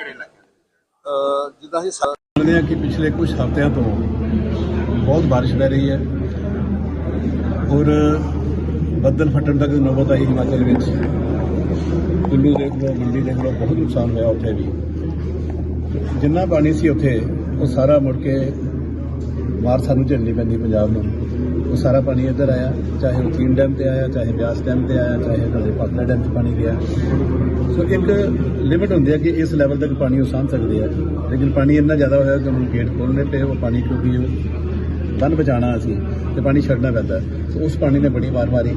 ਕਿਹੜੇ ਇਲਾਕੇ ਜਿੱਦਾਂ ਅਸੀਂ ਜਾਣਦੇ ਹਾਂ ਕਿ ਪਿਛਲੇ ਕੁਝ ਹਫ਼ਤਿਆਂ ਤੋਂ ਬਹੁਤ ਬਾਰਿਸ਼ ਪੈ ਰਹੀ ਹੈ ਔਰ ਬੱਦਲ ਫਟਣ ਤੱਕ ਨੌਬਤ ਆਈ ਹਿਮਾਚਲ ਵਿੱਚ। ਕੁੱਲੂ ਦੇਖ ਲਓ, ਮੰਡੀ ਦੇਖ ਲਓ, ਬਹੁਤ ਨੁਕਸਾਨ ਹੋਇਆ ਉੱਥੇ ਵੀ। ਜਿੰਨਾ ਪਾਣੀ ਸੀ ਉੱਥੇ, ਉਹ ਸਾਰਾ ਮੁੜ ਕੇ ਮਾਰ ਸਾਨੂੰ ਝੱਲਣੀ ਪੈਂਦੀ ਪੰਜਾਬ ਨੂੰ। ਉਹ ਸਾਰਾ ਪਾਣੀ ਇੱਧਰ ਆਇਆ, ਚਾਹੇ ਉਹ ਚੀਨ ਡੈਮ ਤੇ ਆਇਆ, ਚਾਹੇ ਬਿਆਸ ਡੈਮ ਤੇ ਆਇਆ, ਚਾਹੇ ਸਾਡੇ ਪਾਤਲਾ ਡੈਮ 'ਚ ਪਾਣੀ ਗਿਆ। ਸੋ ਇੱਕ ਲਿਮਿਟ ਹੁੰਦੀ ਹੈ ਕਿ ਇਸ ਲੈਵਲ ਤੱਕ ਪਾਣੀ ਉਹ ਸਾਂਭ ਸਕਦੇ ਆ। ਲੇਕਿਨ ਪਾਣੀ ਇੰਨਾ ਜ਼ਿਆਦਾ ਹੋਇਆ ਕਿ ਉਹਨੂੰ ਗੇਟ ਖੋਲ੍ਹਣੇ ਤੇ ਉਹ ਪਾਣੀ ਕਿਉਂਕਿ ਬੰਨ ਬਚਾਉਣਾ ਅਸੀਂ ਤੇ ਪਾਣੀ ਛੱਡਣਾ ਪੈਂਦਾ। ਸੋ ਉਸ ਪਾਣੀ ਨੇ ਬੜੀ ਵਾਰ ਮਾਰੀ।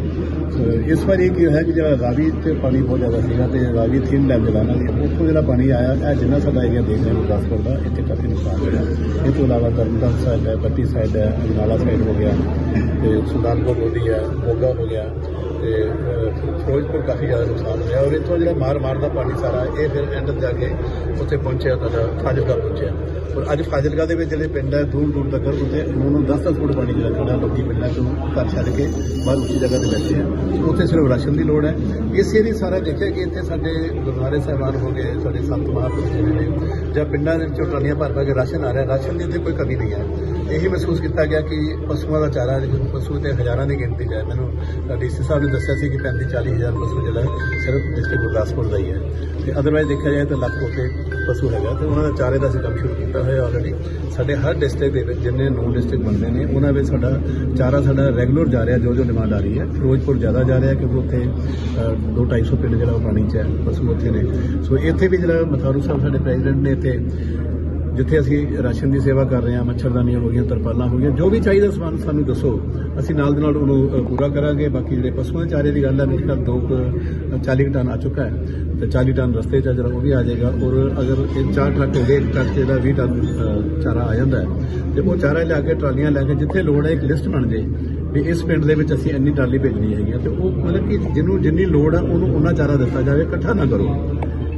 ਸੋ ਇਸ ਵਾਰੀ ਕੀ ਹੋਇਆ ਕਿ ਜਿਹੜਾ ਰਾਵੀ ਤੇ ਪਾਣੀ ਬਹੁਤ ਜ਼ਿਆਦਾ ਸੀਗਾ ਤੇ ਰਾਵੀ ਥੀਨ ਡੈਮ ਜਲਾਣਾ ਸੀ ਉੱਥੋਂ ਜਿਹੜਾ ਪਾਣੀ ਆਇਆ, ਇਹ ਜਿੰਨਾ ਸਾਡਾ ਏਰੀਆ ਦੇਖ ਰਹੇ ਹਾਂ, ਗੁਰਦਾਸਪੁਰ ਦਾ, ਇੱਥੇ ਕਾਫੀ ਤੋਂ ਇਲਾਵਾ ਤਰਨਤਾਰਨ ਸਾਹਿਬ ਹੈ ਬੱਤੀ ਸਾਈਡ ਹੈ, ਅਜਨਾਲਾ ਸਾਹਿਬ ਹੋ ਗਿਆ, ਤੇ ਸੁਲਤਾਨਪੁਰ ਲੋਧੀ ਹੈ, ਮੋਗਾ ਹੋ ਗਿਆ, ਤੇ ਫਿਰੋਜ਼ਪੁਰ ਕਾਫੀ ਜ਼ਿਆਦਾ ਨੁਕਸਾਨ ਹੋਇਆ ਔਰ ਇੱਥੋਂ ਜਿਹੜਾ ਮਾਰ ਮਾਰ ਦਾ ਪਾਣੀ ਸਾਰਾ ਇਹ ਫਿਰ ਐਂਡ ਜਾ ਕੇ ਉੱਥੇ ਪਹੁੰਚਿਆ, ਤੁਹਾਡਾ ਫਾਜ਼ਿਲਕਾ ਪਹੁੰਚਿਆ। ਔਰ ਅੱਜ ਫਾਜ਼ਿਲਕਾ ਦੇ ਵਿੱਚ ਜਿਹੜੇ ਪਿੰਡ ਹੈ, ਦੂਰ ਦੂਰ ਤੱਕ, ਉੱਥੇ ਉਹਨਾਂ ਨੂੰ 10-10 ਫੁੱਟ ਪਾਣੀ ਜਿਹੜਾ ਖੜਾ, ਲੋਕੀ ਪਿੰਡਾਂ ਤੋਂ ਘਰ ਛੱਡ ਕੇ ਬਾਹਰ ਉੱਚੀ ਜਗ੍ਹਾ ਤੇ ਬੈਠੇ ਆ। ਉੱਥੇ ਸਿਰਫ ਰਾਸ਼ਨ ਦੀ ਲੋੜ ਹੈ। ਇਸੇ ਲਈ ਸਾਰਾ ਦੇਖਿਆ ਕਿ ਇੱਥੇ ਸਾਡੇ ਗੁਰਦੁਆਰੇ ਸਾਹਿਬਾਨ ਹੋ ਗਏ, ਸਾਡੇ ਸੰਤ ਮਹਾਂਪੁਰਸ਼ ਜਿਹੜੇ ਨੇ ਜਾਂ ਪਿੰਡਾਂ ਦੇ ਵਿੱਚੋਂ ਟਰਾਲੀਆਂ ਭਰ ਭਰ ਕੇ ਰਾਸ਼ਨ ਆ ਰਿਹਾ। ਰਾਸ਼ਨ ਦੀ ਇੱਥੇ ਕੋਈ ਕਮੀ ਨਹੀਂ ਹੈ। ਇਹੀ ਮਹਿਸੂਸ ਕੀਤਾ ਗਿਆ ਕਿ ਪਸ਼ੂਆਂ ਦਾ ਚਾਰਾ ਪਸ਼ੂ ਤੇ ਹਜ਼ਾਰਾਂ ਦੀ ਗਿਣਤੀ 'ਚ ਹੈ। ਮੈਨੂੰ ਡੀਸੀ ਸਾਹਿਬ ਨੇ ਦੱਸਿਆ ਸੀ ਕਿ 35 40 ਹਜ਼ਾਰ ਪਸ਼ੂ ਜਿਹੜਾ ਸਿਰਫ ਡਿਸਟ੍ਰਿਕਟ ਗੁਰਦਾਸਪੁਰ ਦਾ ਹੀ ਹੈ। ਤੇ ਅਦਰਵਾਈਜ਼ ਦੇਖਿਆ ਜਾਏ ਤਾਂ ਲੱਖ ਉੱਤੇ ਪਸ਼ੂ ਹੈਗਾ ਤੇ ਉਹਨਾਂ ਦਾ ਚਾਰੇ ਦਾ ਅਸੀਂ ਕੰਮ ਸ਼ੁਰੂ ਕੀਤਾ ਹੋਇਆ ਆਲਰੇਡੀ ਸਾਡੇ ਹਰ ਡਿਸਟ੍ਰਿਕਟ ਦੇ ਵਿੱਚ ਜਿੰਨੇ ਨੌ ਡਿਸਟ੍ਰਿਕਟ ਬਣਦੇ ਨੇ, ਉਹਨਾਂ ਵਿੱਚ ਸਾਡਾ ਚਾਰਾ ਸਾਡਾ ਰੈਗੂਲਰ ਜਾ ਰਿਹਾ ਜੋ ਜੋ ਡਿਮਾਂਡ ਆ ਰਹੀ ਹੈ। ਫਿਰੋਜ਼ਪੁਰ ਜ਼ਿਆਦਾ ਜਾ ਰਿਹਾ ਕਿਉਂਕਿ ਉੱਥੇ 2-250 ਪਿੰਡ ਜਿਹੜਾ ਉਹ ਪਾਣੀ 'ਚ ਹੈ, ਪਸ਼ੂ ਉੱਥੇ ਨੇ। ਸੋ ਇੱਥੇ ਵੀ ਜਿਹੜਾ ਮਥਾਰੂ ਸਾਹਿਬ ਸਾਡੇ ਪ੍ਰੈਜ਼ੀਡੈਂਟ ਨੇ ਇੱਥੇ ਜਿੱਥੇ ਅਸੀਂ ਰਾਸ਼ਨ ਦੀ ਸੇਵਾ ਕਰ ਰਹੇ ਹਾਂ ਮੱਛਰਦਾਨੀਆਂ ਹੋ ਗਈਆਂ ਤਰਪਾਲਾਂ ਹੋ ਗਈਆਂ ਜੋ ਵੀ ਚਾਹੀਦਾ ਸਮਾਨ ਸਾਨੂੰ ਦੱਸੋ। ਅਸੀਂ ਨਾਲ ਦੇ ਨਾਲ ਉਹਨੂੰ ਪੂਰਾ ਕਰਾਂਗੇ। ਬਾਕੀ ਜਿਹੜੇ ਪਸ਼ੂਆਂ ਦੇ ਚਾਰੇ ਦੀ ਗੱਲ ਹੈ ਮੇਰੇ ਖਿਆਲ ਦੋ ਕੁ, ਅ, 40 ਕੁ ਟਨ ਆ ਚੁੱਕਾ ਹੈ। ਤੇ 40 ਟਨ ਰਸਤੇ 'ਚ ਜਿਹੜਾ ਉਹ ਵੀ ਆ ਜਾਏਗਾ। ਔਰ ਅਗਰ ਇਹ ਚਾਰ ਟਰੱਕ ਹੋ ਗਏ ਇੱਕ ਟਰੱਕ 'ਚ ਇਹਦਾ 20 ਟਨ ਚਾਰਾ ਆ ਜਾਂਦਾ ਹੈ। ਤੇ ਉਹ ਚਾਰਾ ਲਿਆ ਕੇ ਟਰਾਲੀਆਂ ਲੈ ਕੇ ਜਿੱਥੇ ਲੋੜ ਹੈ ਇੱਕ ਲਿਸਟ ਬਣ ਜੇ ਵੀ ਇਸ ਪਿੰਡ ਦੇ ਵਿੱਚ ਅਸੀਂ ਇੰਨੀ ਟਰਾਲੀ ਭੇਜਣੀ ਹੈਗੀ ਹੈ। ਤੇ ਉਹ ਮਤਲਬ ਕਿ ਜਿਹਨੂੰ ਜਿੰਨੀ ਲੋੜ ਹੈ ਉਹਨੂੰ ਉਹਨਾਂ ਚਾਰਾ ਦਿੱਤਾ ਜਾਵੇ। ਇਕੱਠਾ ਨਾ ਕਰੋ।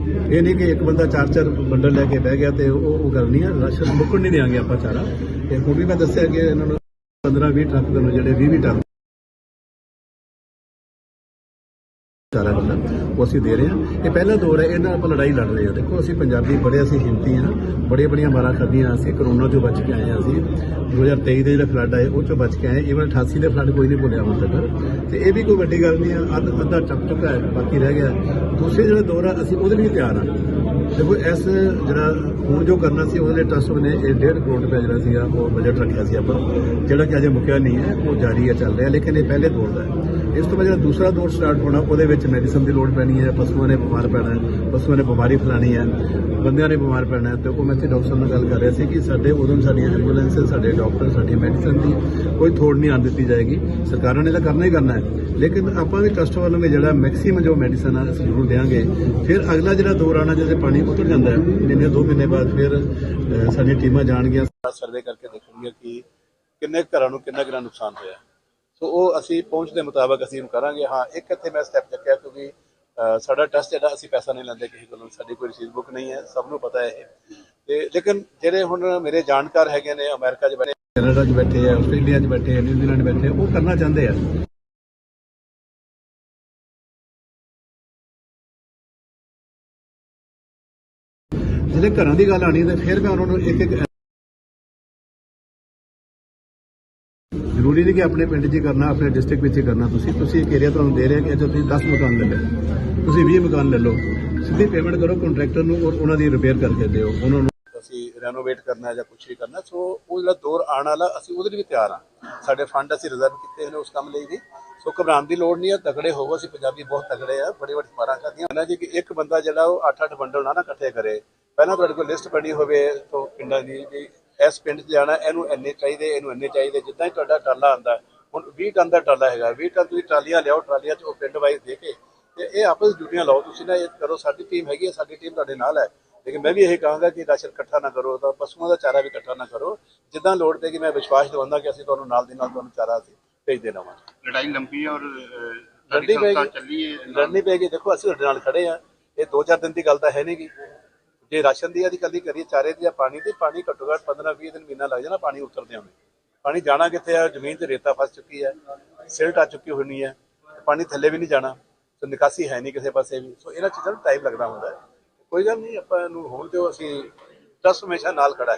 ਇਹ ਨਹੀਂ ਕਿ ਇੱਕ ਬੰਦਾ ਚਾਰ ਚਾਰ ਬੰਡਲ ਲੈ ਕੇ ਬਹਿ ਗਿਆ ਤੇ ਉਹ ਉਹ ਗੱਲ ਨਹੀਂ ਹੈ ਰਾਸ਼ਨ ਮੁੱਕਣ ਨਹੀਂ ਦੇਾਂਗੇ ਆਪਾਂ ਚਾਰਾ। ਤੇ ਹੁਣ ਵੀ ਮੈਂ ਦੱਸਿਆ ਕਿ ਇਹਨਾਂ ਨੂੰ 15 20 ਟਰੱਕ ਦੇ ਜਿਹੜੇ 20 20 ਟਨ ਚਾਰਾ ਬੰਦਾ, ਉਹ ਅਸੀਂ ਦੇ ਰਹੇ ਹਾਂ। ਇਹ ਪਹਿਲਾ ਦੌਰ ਹੈ, ਇਹਨਾਂ ਆਪਾਂ ਲੜਾਈ ਲੜ ਰਹੇ ਹਾਂ। ਦੇਖੋ, ਅਸੀਂ ਪੰਜਾਬੀ ਬੜੇ, ਅਸੀਂ ਹਿੰਮਤੀ ਹਾਂ। ਬੜੀਆਂ ਬੜੀਆਂ ਮਾਰਾਂ ਖਾਧੀਆਂ, ਅਸੀਂ ਕਰੋਨਾ ਤੋਂ ਬਚ ਕੇ ਆਏ ਹਾਂ ਅਸੀਂ। 2023 ਦੇ ਜਿਹੜਾ ਫਲੱਡ ਆਏ, ਉਹ ਚੋਂ ਬਚ ਕੇ ਆਏ। ਇਵਨ 88 ਦੇ ਫਲੱਡ ਕੋਈ ਨਹੀਂ ਭੁੱਲਿਆ ਹੁਣ ਤੱਕ। ਤੇ ਇਹ ਵੀ ਕੋਈ ਵੱਡੀ ਗੱਲ ਨਹੀਂ ਆ ਅੱਧ, ਅੱਧਾ ਚੱਕ ਚੁੱਕਾ ਹੈ, ਬਾਕੀ ਰਹਿ ਗਿਆ। ਦੂਸਰੇ ਜਿਹੜਾ ਦੌਰ ਹੈ ਅਸੀਂ ਉਹਦੇ ਲਈ ਤਿਆਰ ਹਾਂ। ਦੇਖੋ, ਇਸ ਜਿਹੜਾ ਹੁਣ ਜੋ ਕਰਨਾ ਸੀ, ਉਹਦੇ ਲਈ ਟਰਸਟ ਨੇ ਇਹ 1.5 ਕਰੋੜ ਰੁਪਏ ਜਿਹੜਾ ਸੀਗਾ, ਉਹ ਬਜਟ ਰੱਖਿਆ ਸੀ ਆਪਾਂ, ਜਿਹੜਾ ਕਿ ਅਜੇ ਮੁੱਕਿਆ ਨਹੀਂ ਹੈ, ਉਹ ਜਾਰੀ ਹੈ, ਚੱਲ ਰਿਹਾ, ਲੇਕਿਨ ਇਹ ਪਹਿਲੇ ਦੌਰ ਦਾ ਹੈ। ਇਸ ਤੋਂ ਬਾਅਦ ਜਿਹੜਾ ਦੂਸਰਾ ਦੌਰ ਸਟਾਰਟ ਹੋਣਾ, ਉਹਦੇ ਵਿੱਚ ਮੈਡੀਸਨ ਦੀ ਲੋੜ ਪੈਣੀ ਹੈ, ਪਸ਼ੂਆਂ ਨੇ ਬਿਮਾਰ ਪੈਣਾ ਹੈ, ਪਸ਼ੂਆਂ ਨੇ ਬਿਮਾਰੀ ਫੈਲਾਣੀ ਹੈ, ਬੰਦਿਆਂ ਨੇ ਬਿਮਾਰ ਪੈਣਾ ਹੈ, ਤੇ ਉਹ ਮੈਂ ਇੱਥੇ ਡਾਕਟਰ ਸਾਹਿਬ ਨਾਲ ਗੱਲ ਕਰ ਰਿਹਾ ਸੀ ਕਿ ਸਾਡੇ ਉਦੋਂ ਸਾਡੀਆਂ ਐਂਬੂਲੈਂਸ ਸਾਡੇ ਡਾਕਟਰ ਸਾਡੀ ਮੈਡੀਸਨ ਦੀ ਕੋਈ ਥੋੜ ਨਹੀਂ ਆਉਣ ਦਿੱਤੀ ਜਾਏਗੀ। ਸਰਕਾਰਾਂ ਨੇ ਤਾਂ ਕਰਨਾ ਹੀ ਕਰਨਾ ਹੈ। ਲੇਕਿਨ ਆਪਾਂ ਵੀ ਟਰਸਟ ਵੱਲੋਂ ਵੀ ਜਿਹੜਾ ਮੈਕਸਿਮਮ ਜੋ ਮੈਡੀਸਨ ਆ ਜ਼ਰੂਰ ਦੇਵਾਂਗੇ ਫਿਰ ਅਗਲਾ ਜਿਹੜਾ ਦੌਰ ਆਣਾ ਜਿਹਦੇ ਪਾਣੀ ਉਤਰ ਜਾਂਦਾ ਹੈ। ਮਹੀਨੇ, ਦੋ ਮਹੀਨੇ ਬਾਅਦ ਫਿਰ ਸਾਡੀਆਂ ਟੀਮਾਂ ਜਾਣਗੀਆਂ। ਸਰਵੇ ਕਰਕੇ ਦੇਖਣਗੇ ਕਿ ਕਿੰਨੇ ਘਰਾਂ ਨੂੰ ਕਿੰਨਾ ਕਿੰਨਾ ਨੁਕਸਾਨ ਹੋਇਆ। ਸੋ ਉਹ ਅਸੀਂ ਪਹੁੰਚ ਦੇ ਮੁਤਾਬਕ ਅਸੀਂ ਕਰਾਂਗੇ। ਹਾਂ, ਇੱਕ ਇੱਥੇ ਮੈਂ ਸਟੈਪ ਚੱਕਿਆ ਕਿਉਂਕਿ ਸਾਡਾ ਟੈਸਟ ਜਿਹੜਾ, ਅਸੀਂ ਪੈਸਾ ਨਹੀਂ ਲੈਂਦੇ ਕਿਸੇ ਕੋਲੋਂ, ਸਾਡੀ ਕੋਈ ਰਸੀਦ ਬੁੱਕ ਨਹੀਂ ਹੈ, ਸਭ ਨੂੰ ਪਤਾ ਹੈ ਇਹ। ਤੇ ਲੇਕਿਨ ਜਿਹੜੇ ਹੁਣ ਮੇਰੇ ਜਾਣਕਾਰ ਹੈਗੇ ਨੇ, ਅਮਰੀਕਾ 'ਚ ਬੈਠੇ, ਕੈਨੇਡਾ 'ਚ ਬੈਠੇ ਆ, ਆਸਟ੍ਰੇਲੀਆ 'ਚ ਬੈਠੇ ਆ, ਨਿਊਜ਼ੀਲੈਂਡ ਬੈਠੇ ਉਹ ਕਰਨਾ ਚਾਹੁੰਦੇ ਆ। ਜਿਹੜੇ ਘਰਾਂ ਦੀ ਗੱਲ ਆਣੀ ਤੇ ਫਿਰ ਮੈਂ ਉਹਨਾਂ ਨੂੰ ਇੱਕ ਇੱਕ ਜ਼ਰੂਰੀ ਨਹੀਂ ਕਿ ਆਪਣੇ ਪਿੰਡ 'ਚ ਹੀ ਕਰਨਾ, ਆਪਣੇ ਡਿਸਟ੍ਰਿਕਟ ਵਿੱਚ ਹੀ ਕਰਨਾ। ਤੁਸੀਂ ਤੁਸੀਂ ਇੱਕ ਏਰੀਆ ਤੁਹਾਨੂੰ ਦੇ ਰਿਹਾ ਕਿ ਅੱਛਾ ਤੁਸੀਂ 10 ਮਕਾਨ ਲੈ ਲਓ। ਤੁਸੀਂ 20 ਮਕਾਨ ਲੈ ਲਓ। ਸਿੱਧੀ ਪੇਮੈਂਟ ਕਰੋ ਕੰਟਰੈਕਟਰ ਨੂੰ ਔਰ ਉਹਨਾਂ ਦੀ ਰਿਪੇਅਰ ਕਰਕੇ ਦਿਓ। ਉਹਨਾਂ ਨੂੰ ਅਸੀਂ ਰੈਨੋਵੇਟ ਕਰਨਾ ਜਾਂ ਕੁਝ ਵੀ ਕਰਨਾ, ਸੋ ਉਹ ਜਿਹੜਾ ਦੌਰ ਆਉਣ ਵਾਲਾ, ਅਸੀਂ ਉਹਦੇ ਲਈ ਵੀ ਤਿਆਰ ਹਾਂ। ਸਾਡੇ ਫੰਡ ਅਸੀਂ ਰਿਜ਼ਰਵ ਕੀਤੇ ਨੇ ਉਸ ਕੰਮ ਲਈ ਵੀ। ਸੋ ਘਬਰਾਉਣ ਦੀ ਲੋੜ ਨਹੀਂ ਹੈ ਤਗੜੇ ਹੋਵੋ। ਅਸੀਂ ਪੰਜਾਬੀ ਬਹੁਤ ਤਗੜੇ ਆ, ਬੜੀ ਵੱਡੀ ਮਾਰਾਂ ਖਾਦੀਆਂ ਨਾ ਜੀ ਕਿ ਇੱਕ ਬੰਦਾ ਜਿਹੜਾ ਉਹ 8-8 ਬੰਡਲ ਨਾ ਇਕੱਠੇ ਕਰੇ। ਪਹਿਲਾਂ ਤੁਹਾਡੇ ਕੋਲ ਲਿਸਟ ਬਣੀ ਹੋਵੇ ਤੋਂ ਪਿੰਡਾਂ ਦੀ ਵੀ ਇਸ ਪਿੰਡ 'ਚ ਜਾਣਾ ਇਹਨੂੰ ਇੰਨੇ ਚਾਹੀਦੇ ਇਹਨੂੰ ਇੰਨੇ ਚਾਹੀਦੇ ਜਿੱਦਾਂ ਹੀ ਤੁਹਾਡਾ ਟਰਾਲਾ ਆਂਦਾ ਹੁਣ 20 ਟਨ ਦਾ ਟਰਾਲਾ ਹੈਗਾ 20 ਟਨ ਤੁਸੀਂ ਟਰਾਲੀਆਂ ਲਿਆਓ ਟਰਾਲੀਆਂ 'ਚ ਉਹ ਪਿੰਡ ਵਾਈਜ਼ ਦੇ ਕੇ ਤੇ ਇਹ ਆਪਸ ਡਿਊਟੀਆਂ ਲਾਓ ਤੁਸੀਂ ਨਾ ਇਹ ਕਰੋ ਸਾਡੀ ਟੀਮ ਹੈਗੀ ਹੈ ਸਾਡੀ ਟੀਮ ਤੁਹਾਡੇ ਨਾਲ ਹੈ ਲੇਕਿਨ ਮੈਂ ਵੀ ਇਹ ਕਹਾਂਗਾ ਕਿ ਰਾਸ਼ਨ ਇਕੱਠਾ ਨਾ ਕਰੋ ਤਾਂ ਪਸ਼ੂਆਂ ਦਾ ਚਾਰਾ ਵੀ ਇਕੱਠਾ ਨਾ ਕਰੋ ਜਿੱਦਾਂ ਲੋੜ ਪਏਗੀ ਮੈਂ ਵਿਸ਼ਵਾਸ ਦਿਵਾਉਂਦਾ ਕਿ ਅਸੀਂ ਤੁਹਾਨੂੰ ਨਾਲ ਦੀ ਨਾਲ ਤੁਹਾਨੂੰ ਚਾਰਾ ਅਸੀਂ ਭੇਜ ਦੇ ਦੇਵਾਂਗੇ। ਲੜਾਈ ਲੰਬੀ ਹੈ ਔਰ ਲੜਨੀ ਹੈ ਲੜਨੀ ਪਏਗੀ ਦੇਖੋ ਅਸੀਂ ਤੁਹਾਡੇ ਨਾਲ ਖੜੇ ਆ ਇਹ 2-4 ਦਿਨ ਦੀ ਗੱਲ ਤਾਂ ਹੈ ਨਹੀਂਗੀ ਜੇ ਰਾਸ਼ਨ ਦੀ ਆਦੀ ਕੱਲੀ ਕਰੀਏ ਚਾਰੇ ਦੀ ਜਾਂ ਪਾਣੀ ਦੀ, ਪਾਣੀ ਘੱਟੋ ਘੱਟ 15-20 ਦਿਨ ਮਹੀਨਾ ਲੱਗ ਜਾਣਾ, ਪਾਣੀ ਉਤਰਦੇ ਹੋਣੇ ਪਾਣੀ ਜਾਣਾ ਕਿੱਥੇ ਆ? ਜ਼ਮੀਨ ਤੇ ਰੇਤਾ ਫਸ ਚੁੱਕੀ ਹੈ, ਸਿਲਟ ਆ ਚੁੱਕੀ ਹੋਣੀ ਹੈ, ਪਾਣੀ ਥੱਲੇ ਵੀ ਨਹੀਂ ਜਾਣਾ, ਸੋ ਨਿਕਾਸੀ ਹੈ ਨਹੀਂ ਕਿਸੇ ਪਾਸੇ ਵੀ। ਸੋ ਇਹਨਾਂ ਚੀਜ਼ਾਂ ਨੂੰ ਟਾਈਮ ਲੱਗਦਾ ਹੁੰਦਾ ਹੈ। ਕੋਈ ਗੱਲ ਨਹੀਂ, ਆਪਾਂ ਇਹਨੂੰ ਹੋਣ ਦਿਓ, ਅਸੀਂ ਟਰਸਟ ਹਮੇਸ਼ਾ ਨਾਲ ਖੜਾ